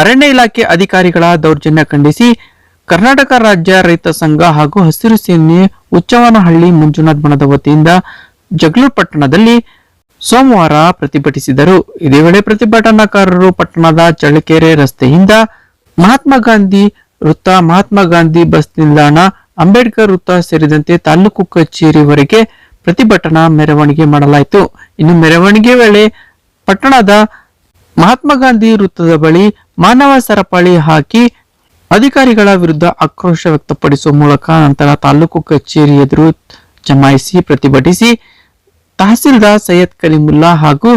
ಅರಣ್ಯ ಇಲಾಖೆ ಅಧಿಕಾರಿಗಳ ದೌರ್ಜನ್ಯ ಖಂಡಿಸಿ ಕರ್ನಾಟಕ ರಾಜ್ಯ ರೈತ ಸಂಘ ಹಾಗೂ ಹಸಿರು ಸೇನೆ ಉಚ್ಚವನಹಳ್ಳಿ ಮಂಜುನಾಥ್ ಬಣದ ವತಿಯಿಂದ ಜಗಳೂರು ಪಟ್ಟಣದಲ್ಲಿ ಸೋಮವಾರ ಪ್ರತಿಭಟಿಸಿದರು. ಇದೇ ವೇಳೆ ಪ್ರತಿಭಟನಾಕಾರರು ಪಟ್ಟಣದ ಚಳ್ಳಕೆರೆ ರಸ್ತೆಯಿಂದ ಮಹಾತ್ಮ ಗಾಂಧಿ ವೃತ್ತ, ಮಹಾತ್ಮ ಗಾಂಧಿ ಬಸ್ ನಿಲ್ದಾಣ, ಅಂಬೇಡ್ಕರ್ ವೃತ್ತ ಸೇರಿದಂತೆ ತಾಲೂಕು ಕಚೇರಿವರೆಗೆ ಪ್ರತಿಭಟನಾ ಮೆರವಣಿಗೆ ಮಾಡಲಾಯಿತು. ಇನ್ನು ಮೆರವಣಿಗೆ ವೇಳೆ ಪಟ್ಟಣದ ಮಹಾತ್ಮ ಗಾಂಧಿ ವೃತ್ತದ ಬಳಿ ಮಾನವ ಸರಪಳಿ ಹಾಕಿ ಅಧಿಕಾರಿಗಳ ವಿರುದ್ಧ ಆಕ್ರೋಶ ವ್ಯಕ್ತಪಡಿಸುವ ಮೂಲಕ ನಂತರ ತಾಲೂಕು ಕಚೇರಿ ಎದುರು ಜಮಾಯಿಸಿ ಪ್ರತಿಭಟಿಸಿ ತಹಸೀಲ್ದಾರ್ ಸೈಯದ್ ಕಲಿಮುಲ್ಲಾ ಹಾಗೂ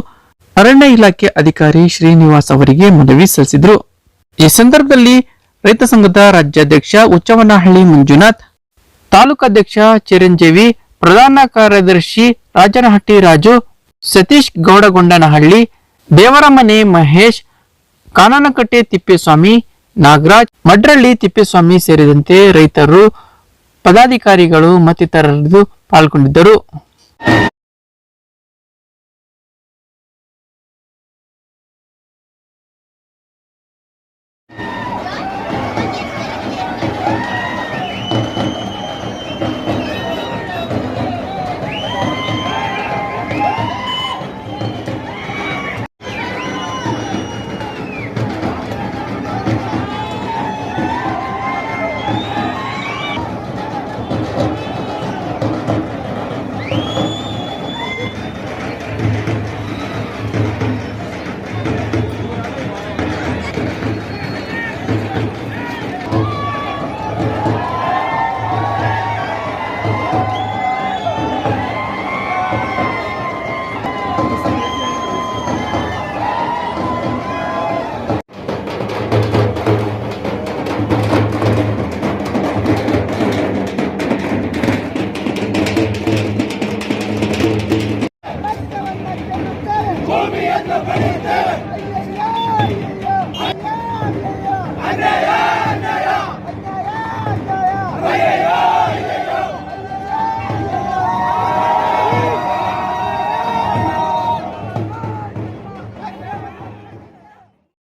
ಅರಣ್ಯ ಇಲಾಖೆ ಅಧಿಕಾರಿ ಶ್ರೀನಿವಾಸ್ ಅವರಿಗೆ ಮನವಿ ಸಲ್ಲಿಸಿದರು. ಈ ಸಂದರ್ಭದಲ್ಲಿ ರೈತ ಸಂಘದ ರಾಜ್ಯಾಧ್ಯಕ್ಷ ಉಚ್ಚವನಹಳ್ಳಿ ಮಂಜುನಾಥ್ ತಾಲೂಕಾಧ್ಯಕ್ಷ ಚಿರಂಜೀವಿ, ಪ್ರಧಾನ ಕಾರ್ಯದರ್ಶಿ ರಾಜನಹಟ್ಟಿ ರಾಜು ಸತೀಶ್ ಗೌಡಗೊಂಡನಹಳ್ಳಿ, ದೇವರಮನೆ ಮಹೇಶ್ ಕಾನನಕಟ್ಟೆ ತಿಪ್ಪೇಸ್ವಾಮಿ ನಾಗರಾಜ್ ಮಡ್ರಳ್ಳಿ ತಿಪ್ಪೇಸ್ವಾಮಿ ಸೇರಿದಂತೆ ರೈತರು ಪದಾಧಿಕಾರಿಗಳು ಮತ್ತಿತರರು ಪಾಲ್ಗೊಂಡಿದ್ದರು.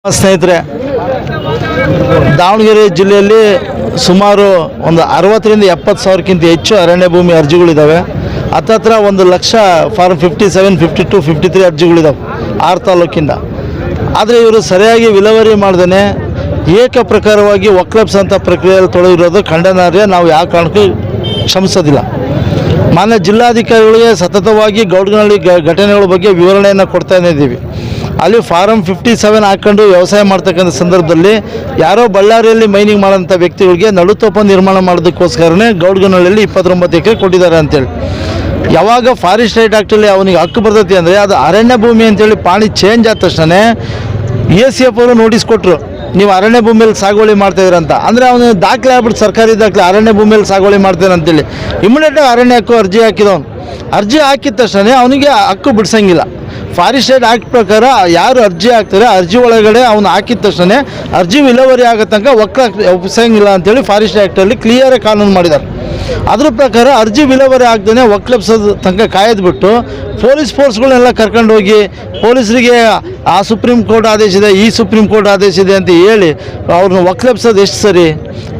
ಸ್ನೇಹಿತರೆ, ದಾವಣಗೆರೆ ಜಿಲ್ಲೆಯಲ್ಲಿ ಸುಮಾರು ಒಂದು ಅರವತ್ತರಿಂದ ಎಪ್ಪತ್ತು ಸಾವಿರಕ್ಕಿಂತ ಹೆಚ್ಚು ಅರಣ್ಯ ಭೂಮಿ ಅರ್ಜಿಗಳಿದ್ದಾವೆ ಹತ್ತತ್ರ ಒಂದು lakh form fifty seven fifty two fifty three ಅರ್ಜಿಗಳಿದ್ದಾವೆ ಆರು ತಾಲೂಕಿಂದ. ಆದರೆ ಇವರು ಸರಿಯಾಗಿ ವಿಲೇವಾರಿ ಮಾಡ್ದೇ ಏಕ ಪ್ರಕಾರವಾಗಿ ಒಕ್ಲಬ್ಸ್ ಅಂತ ಪ್ರಕ್ರಿಯೆಯಲ್ಲಿ ತೊಡಗಿರೋದು ಖಂಡನಾರ್ಯ. ನಾವು ಯಾವ ಕಾರಣಕ್ಕೂ ಕ್ಷಮಿಸೋದಿಲ್ಲ. ಮಾನ್ಯ ಜಿಲ್ಲಾಧಿಕಾರಿಗಳಿಗೆ ಸತತವಾಗಿ ಗೌಡ್ಗನಹಳ್ಳಿ ಘಟನೆಗಳ ಬಗ್ಗೆ ವಿವರಣೆಯನ್ನು ಕೊಡ್ತಾ ಇದ್ದೀವಿ. ಅಲ್ಲಿ ಫಾರಮ್ ಫಿಫ್ಟಿ ಸೆವೆನ್ ಹಾಕ್ಕೊಂಡು ವ್ಯವಸಾಯ ಮಾಡ್ತಕ್ಕಂಥ ಸಂದರ್ಭದಲ್ಲಿ ಯಾರೋ ಬಳ್ಳಾರಿಯಲ್ಲಿ ಮೈನಿಂಗ್ ಮಾಡೋಂಥ ವ್ಯಕ್ತಿಗಳಿಗೆ ನಡುತೋಪ ನಿರ್ಮಾಣ ಮಾಡೋದಕ್ಕೋಸ್ಕರನೇ ಗೌಡ್ಗನಹಳ್ಳಿಯಲ್ಲಿ ಇಪ್ಪತ್ತೊಂಬತ್ತು ಎಕರೆ ಕೊಟ್ಟಿದ್ದಾರೆ ಅಂತೇಳಿ. ಯಾವಾಗ ಫಾರೆಸ್ಟ್ ರೈಟ್ ಆ್ಯಕ್ಟಲ್ಲಿ ಅವನಿಗೆ ಹಕ್ಕು ಬರ್ತೈತಿ ಅಂದರೆ ಅದು ಅರಣ್ಯ ಭೂಮಿ ಅಂತೇಳಿ ಪಾಣಿ ಚೇಂಜ್ ಆದ ತಕ್ಷಣ ಎ ಸಿ ಎಫ್ ಅವರು ನೋಟಿಸ್ ಕೊಟ್ಟರು ನೀವು ಅರಣ್ಯ ಭೂಮಿಯಲ್ಲಿ ಸಾಗುವಳಿ ಅಂತ ಅಂದರೆ ಅವನು ದಾಖಲೆ ಆಗ್ಬಿಟ್ಟು ಸರ್ಕಾರಿ ದಾಖಲೆ, ಅರಣ್ಯ ಭೂಮಿಯಲ್ಲಿ ಸಾಗುವಳಿ ಮಾಡ್ತೇನೆ ಅಂತೇಳಿ. ಇಮಿಡಿಯೇಟಾಗಿ ಅರಣ್ಯ ಹಕ್ಕು ಅರ್ಜಿ ಹಾಕಿದವನು. ಅರ್ಜಿ ಹಾಕಿದ ತಕ್ಷಣ ಅವನಿಗೆ ಹಕ್ಕು ಬಿಡಿಸಂಗಿಲ್ಲ. ಫಾರೆಸ್ಟ್ ರೈಟ್ ಆ್ಯಕ್ಟ್ ಪ್ರಕಾರ ಯಾರು ಅರ್ಜಿ ಹಾಕ್ತಾರೆ, ಅರ್ಜಿ ಒಳಗಡೆ ಅವನು ಹಾಕಿದ ತಕ್ಷಣ ಅರ್ಜಿ ವಿಲೇವಾರಿ ಆಗೋ ತನಕ ಒಕ್ಕ ಒಪ್ಪಿಸಂಗಿಲ್ಲ ಅಂತೇಳಿ ಫಾರೆಸ್ಟ್ ಆ್ಯಕ್ಟಲ್ಲಿ ಕ್ಲಿಯರ್ ಕಾನೂನು ಮಾಡಿದ್ದಾರೆ ಅದ್ರ ಪ್ರಕಾರ ಅರ್ಜಿ ವಿಲೇವಾರಿ ಆಗ್ದೇ ಒಕ್ಲಪ್ಸೋದು ತನಕ ಕಾಯ್ದುಬಿಟ್ಟು ಪೊಲೀಸ್ ಫೋರ್ಸ್ಗಳನ್ನೆಲ್ಲ ಕರ್ಕೊಂಡು ಹೋಗಿ ಪೊಲೀಸರಿಗೆ ಆ ಸುಪ್ರೀಂ ಕೋರ್ಟ್ ಆದೇಶ ಇದೆ, ಈ ಸುಪ್ರೀಂ ಕೋರ್ಟ್ ಆದೇಶ ಇದೆ ಅಂತ ಹೇಳಿ ಅವ್ರನ್ನ ಒಕ್ಲಪ್ಸೋದು ಎಷ್ಟು ಸರಿ?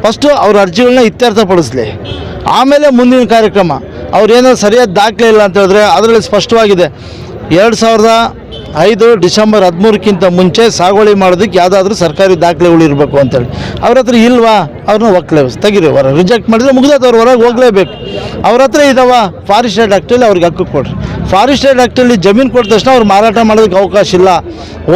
ಫಸ್ಟು ಅವ್ರ ಅರ್ಜಿಗಳನ್ನ ಇತ್ಯರ್ಥಪಡಿಸ್ಲಿ. ಆಮೇಲೆ ಮುಂದಿನ ಕಾರ್ಯಕ್ರಮ. ಅವ್ರೇನೋ ಸರಿಯಾದ ದಾಖಲೆ ಇಲ್ಲ ಅಂತ ಹೇಳಿದ್ರೆ ಅದರಲ್ಲಿ ಸ್ಪಷ್ಟವಾಗಿದೆ. ಎರಡು ಸಾವಿರದ ಐದು ಡಿಸೆಂಬರ್ ಹದಿಮೂರಕ್ಕಿಂತ ಮುಂಚೆ ಸಾಗುವಳಿ ಮಾಡೋದಕ್ಕೆ ಯಾವುದಾದ್ರೂ ಸರ್ಕಾರಿ ದಾಖಲೆಗಳು ಇರಬೇಕು ಅಂತೇಳಿ ಅವ್ರ ಹತ್ರ ಇಲ್ವಾ? ಅವ್ರನ್ನ ಒಕ್ಲೇ ತೆಗಿರಿ ಹೊರ ರಿಜೆಕ್ಟ್ ಮಾಡಿದ್ರೆ ಮುಗ್ದೈತೆ, ಅವ್ರ ಹೊರಗೆ ಹೋಗಲೇಬೇಕು. ಅವ್ರ ಹತ್ರ ಇದಾವ? ಫಾರೆಸ್ಟ್ ರೈಟ್ ಆ್ಯಕ್ಟಲ್ಲಿ ಅವ್ರಿಗೆ ಹಕ್ಕು ಕೊಡ್ರಿ. ಫಾರೆಸ್ಟ್ ರೈಟ್ ಆ್ಯಕ್ಟಲ್ಲಿ ಜಮೀನು ಕೊಟ್ಟ ತಕ್ಷಣ ಅವ್ರು ಮಾರಾಟ ಮಾಡೋದಕ್ಕೆ ಅವಕಾಶ ಇಲ್ಲ.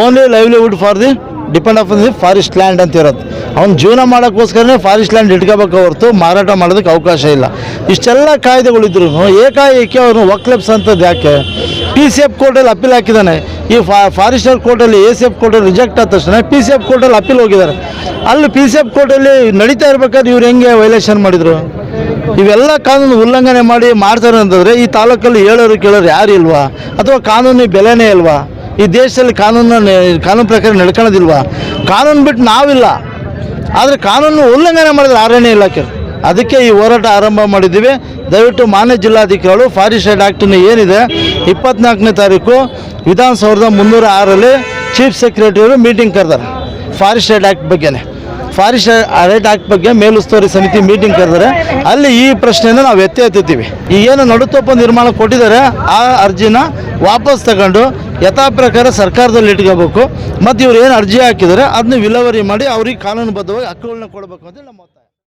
Only livelihood for the depend of the forest land ಅಂತ ಇರೋದು ಅವ್ನು ಜೀವನ ಮಾಡೋಕ್ಕೋಸ್ಕರನೇ ಫಾರೆಸ್ಟ್ ಲ್ಯಾಂಡ್ ಇಟ್ಕೋಬೇಕು ಹೊರತು ಮಾರಾಟ ಮಾಡೋದಕ್ಕೆ ಅವಕಾಶ ಇಲ್ಲ. ಇಷ್ಟೆಲ್ಲ ಕಾಯ್ದೆಗಳಿದ್ರು ಏಕಾಏಕಿ ಅವ್ರನ್ನ ಒಕ್ಲೆಪ್ಸ್ ಅಂತದ್ದು ಯಾಕೆ? ಪಿ ಸಿ ಎಫ್ ಕೋರ್ಟಲ್ಲಿ ಅಪೀಲ್ ಹಾಕಿದ್ದಾನೆ. ಈ ಫಾರೆಸ್ಟರ್ ಕೋರ್ಟಲ್ಲಿ ಎ ಸಿ ಎಫ್ ಕೋರ್ಟಲ್ಲಿ ರಿಜೆಕ್ಟ್ ಆದ ತಕ್ಷಣ ಪಿ ಸಿ ಎಫ್ ಕೋರ್ಟಲ್ಲಿ ಅಪೀಲ್ ಹೋಗಿದ್ದಾರೆ. ಅಲ್ಲಿ ಪಿ ಸಿ ಎಫ್ ಕೋರ್ಟಲ್ಲಿ ನಡೀತಾ ಇರ್ಬೇಕಾದ್ರೆ ಇವ್ರು ಹೆಂಗೆ ವೈಲೇಷನ್ ಮಾಡಿದರು? ಇವೆಲ್ಲ ಕಾನೂನು ಉಲ್ಲಂಘನೆ ಮಾಡಿ ಮಾಡ್ತಾರೆ ಅಂತಂದರೆ ಈ ತಾಲೂಕಲ್ಲಿ ಹೇಳೋರು ಕೇಳೋರು ಯಾರು ಇಲ್ವಾ? ಅಥವಾ ಕಾನೂನಿ ಬೆಲೆನೇ ಇಲ್ವಾ? ಈ ದೇಶದಲ್ಲಿ ಕಾನೂನು ಕಾನೂನು ಪ್ರಕಾರ ನಡ್ಕೊಳ್ಳೋದಿಲ್ವಾ? ಕಾನೂನು ಬಿಟ್ಟು ನಾವಿಲ್ಲ. ಆದರೆ ಕಾನೂನು ಉಲ್ಲಂಘನೆ ಮಾಡಿದ್ರೆ ಅರಣ್ಯ ಇಲಾಖೆ. ಅದಕ್ಕೆ ಈ ಹೋರಾಟ ಆರಂಭ ಮಾಡಿದ್ದೀವಿ. ದಯವಿಟ್ಟು ಮಾನ್ಯ ಜಿಲ್ಲಾಧಿಕಾರಿಗಳು ಫಾರೆಸ್ಟ್ ಆ್ಯಕ್ಟನ್ನು ಏನಿದೆ, ಇಪ್ಪತ್ನಾಲ್ಕನೇ ತಾರೀಕು ವಿಧಾನಸೌಧದ ಮುನ್ನೂರ ಆರಲ್ಲಿ ಚೀಫ್ ಸೆಕ್ರೆಟರಿಯವರು ಮೀಟಿಂಗ್ ಕರೆದಾರೆ. ಫಾರೆಸ್ಟ್ ರೇಟ್ ಆ್ಯಕ್ಟ್ ಬಗ್ಗೆನೇ. ಫಾರೆಸ್ಟ್ ರೈಟ್ ಆ್ಯಕ್ಟ್ ಬಗ್ಗೆ ಮೇಲುಸ್ತುವಾರಿ ಸಮಿತಿ ಮೀಟಿಂಗ್ ಕರೆದರೆ. ಅಲ್ಲಿ ಈ ಪ್ರಶ್ನೆಯನ್ನು ನಾವು ಎತ್ತಿ ಎತ್ತುತ್ತೀವಿ ಈಗೇನು ನಡುತೋಪ ನಿರ್ಮಾಣ ಕೊಟ್ಟಿದ್ದಾರೆ, ಆ ಅರ್ಜಿನ ವಾಪಸ್ ತಗೊಂಡು ಯಥಾ ಪ್ರಕಾರ ಸರ್ಕಾರದಲ್ಲಿ ಇಟ್ಕೋಬೇಕು. ಮತ್ತು ಇವ್ರು ಏನು ಅರ್ಜಿ ಹಾಕಿದ್ದಾರೆ ಅದನ್ನ ವಿಲವರಿ ಮಾಡಿ ಅವ್ರಿಗೆ ಕಾನೂನುಬದ್ಧವಾಗಿ ಹಕ್ಕುಗಳನ್ನ ಕೊಡಬೇಕು ಅಂತ ನಮ್ಮ